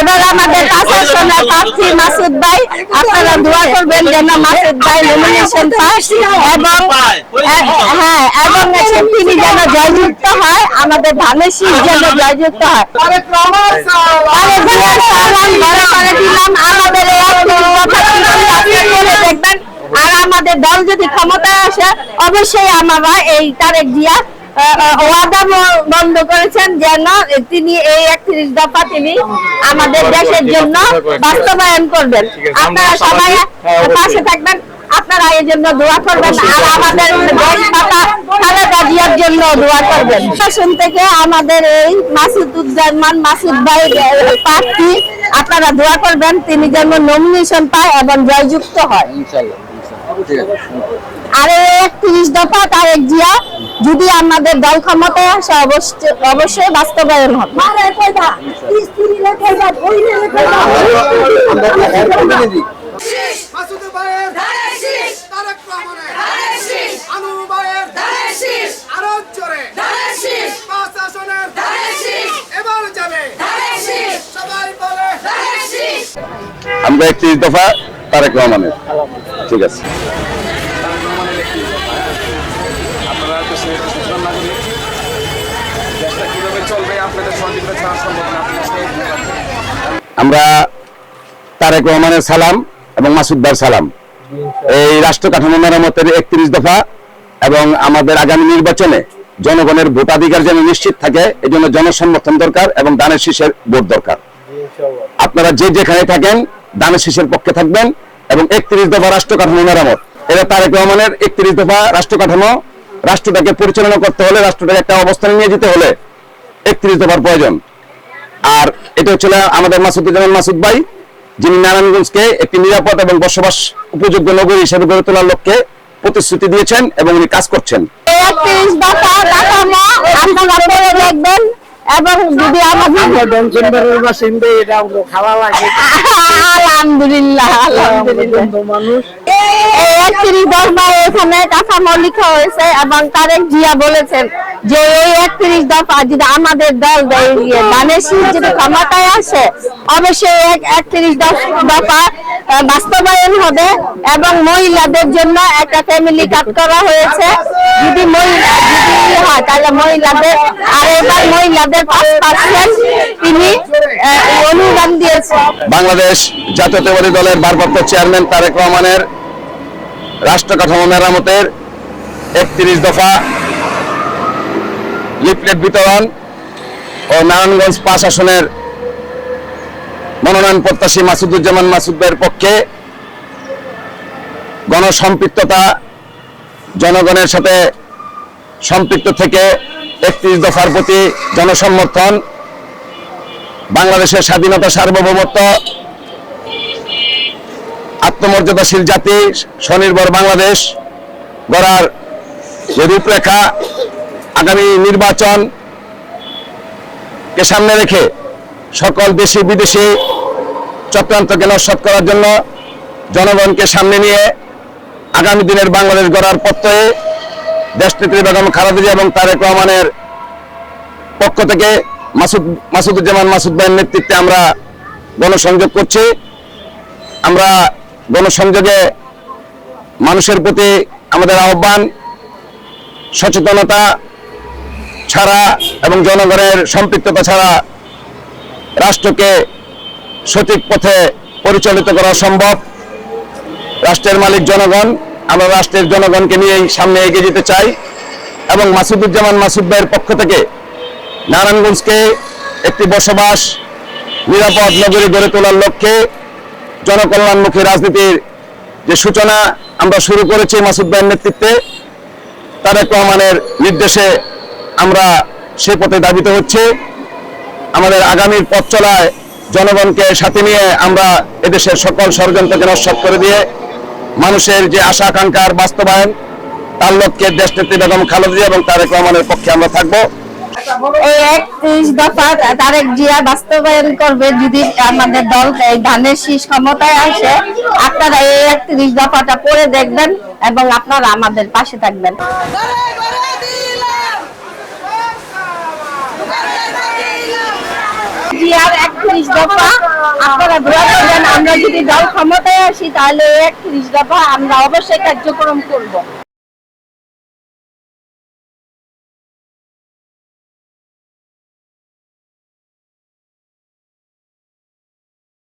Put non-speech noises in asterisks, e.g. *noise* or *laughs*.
এবার আমাদের কাছে সোনা প্রার্থী মাসুদ ভাই। আপনারা দোয়া করবেন যেন মাসুদ ভাই নমিনেশন পায়। এবং হ্যাঁ এবং হচ্ছে তিনি যেন জয়যুক্ত হয় আমাদের ধানের শীষ যেন জয়যুক্ত হয়। দিলাম আমাদের দেখবেন। আর আমাদের দল যদি ক্ষমতায় আসে অবশ্যই আমরা এই তারেক জিয়া ওয়াদা বন্ধ করেছেন যেন তিনি এই একত্রিশ দফা তিনি আমাদের দেশের জন্য বাস্তবায়ন করবেন। আপনারা সবাই পাশে থাকবেন আপনারা এই জন্য দোয়া করবেন আর আমাদের খালেদা জিয়ার জন্য দোয়া করবেন। শাসন থেকে আমাদের এই মাসুদুজ্জামান মাসুদ ভাই প্রার্থী আপনারা দোয়া করবেন তিনি যেন নমিনেশন পায় এবং জয়যুক্ত হয়। ইনশাআল্লাহ আর একত্রিশ দফা তারেক জিয়া যদি আমাদের দল ক্ষমতায় আসে অবশ্য- অবশ্যই বাস্তবায়ন হবে আমরা একত্রিশ দফা তারেক রহমানের। ঠিক আছে। আমরা তারেক রহমানের সালাম এবং মাসুদ ভাইয়ের সালাম। এই রাষ্ট্র কাঠামো মেরামতের একত্রিশ দফা এবং আমাদের আগামী নির্বাচনে জনগণের ভোটাধিকার যেন নিশ্চিত থাকে এই জন্য জনসমর্থন দরকার এবং দানের শীষের ভোট দরকার। আপনারা যে যেখানে থাকেন দানের শীষের পক্ষে থাকবেন এবং একত্রিশ দফা রাষ্ট্র কাঠামো মেরামত। এটা তারেক রহমানের একত্রিশ দফা রাষ্ট্র কাঠামো রাষ্ট্রটাকে পরিচালনা করতে হলে রাষ্ট্রটাকে একটা অবস্থানে নিয়ে যেতে হলে একত্রিশ দফার প্রয়োজন। আর এটা হচ্ছে আমাদের মাসুদুজ্জামান মাসুদ ভাই যিনি নারায়ণগঞ্জকে একটি নিরাপদ এবং বসবাস উপযোগ্য নগরী হিসেবে গড়ে তোলার লক্ষ্যে প্রতিশ্রুতি দিয়েছেন এবং উনি কাজ করছেন। দেখবেন এবং যদি আমাদের *laughs* আলহামদুলিল্লাহ আলহামদুলিল্লাহ। একত্রিশ দফা এখানে কাঠামো লিখা হয়েছে এবং তারেক জিয়া বলেছেন যে এই একত্রিশ দফা যদি আমাদের দল দল- যদি ক্ষমতায় আসে অবশ্যই এক একত্রিশ দফা বাস্তবায়ন হবে এবং মহিলাদের জন্য একটা ফ্যামিলি কার্ড করা হয়েছে। যদি মহিলা যদি হয় তাহলে মহিলাদের আর এবার মহিলাদের পাঁচ পার্সেন্ট তিনি অনুদান দিয়েছেন। বাংলাদেশ জাতীয়তাবাদী দলের ভারপ্রাপ্ত চেয়ারম্যান তারেক রহমানের রাষ্ট্র কাঠামো মেরামতের একত্রিশ দফা লিফলেট বিতরণ ও নারায়ণগঞ্জ পাঁচ আসনের মনোনয়ন প্রত্যাশী মাসুদুজ্জামান মাসুদ ভাইয়ের পক্ষে গণসম্পৃক্ততা জনগণের সাথে সম্পৃক্ত থেকে একত্রিশ দফার প্রতি জনসমর্থন বাংলাদেশের স্বাধীনতা সার্বভৌমত্ব, আত্মমর্যাদাশীল জাতি, স্বনির্ভর বাংলাদেশ গড়ার যে রূপরেখা আগামী নির্বাচন কে সামনে রেখে সকল দেশি বিদেশি চক্রান্তকে নস্বাত করার জন্য জনগণকে সামনে নিয়ে আগামী দিনের বাংলাদেশ গড়ার প্রত্যয়ে দেশনেত্রী বেগম খালেদা এবং তারেক রহমানের পক্ষ থেকে মাসুদ, মাসুদুজ্জামান মাসুদ ভাইয়ের নেতৃত্বে আমরা গণসংযোগ করছি। আমরা গণসংযোগে মানুষের প্রতি আমাদের আহ্বান, সচেতনতা ছাড়া এবং জনগণের সম্পৃক্ততা ছাড়া রাষ্ট্রকে সঠিক পথে পরিচালিত করা সম্ভব। রাষ্ট্রের মালিক জনগণ, আমরা রাষ্ট্রের জনগণকে নিয়েই সামনে এগিয়ে যেতে চাই এবং মাসুদুজ্জামান মাসুদ ভাইয়ের পক্ষ থেকে নারায়ণগঞ্জকে একটি বসবাস নিরাপদ নগরী গড়ে তোলার লক্ষ্যে জনকল্যাণমুখী রাজনীতির যে সূচনা আমরা শুরু করেছি মাসুদ ভাইয়ের নেতৃত্বে তারেক রহমানের নির্দেশে আমরা সে পথে দাবিত হচ্ছে। আমাদের আগামীর পথ চলায় জনগণকে সাথে নিয়ে আমরা এদেশের সকল ষড়যন্ত্রকে নস্বাত করে দিয়ে মানুষের যে আশা আকাঙ্ক্ষার বাস্তবায়ন, তার লক্ষ্যে দেশনেত্রী বেগম খালেদা এবং তারেক রহমানের পক্ষে আমরা থাকব। এই দফা তারেক জিয়া বাস্তবায়ন করবে যদি আমাদের দল এই ধানের শীষ ক্ষমতায় আসে, আপনারা এই একত্রিশ দফাটা পড়ে দেখবেন এবং আপনারা আমাদের পাশে থাকবেন। দফা আমরা যদি দল ক্ষমতায় আসি, তাহলে একত্রিশ দফা আমরা অবশ্যই কার্যক্রম করব।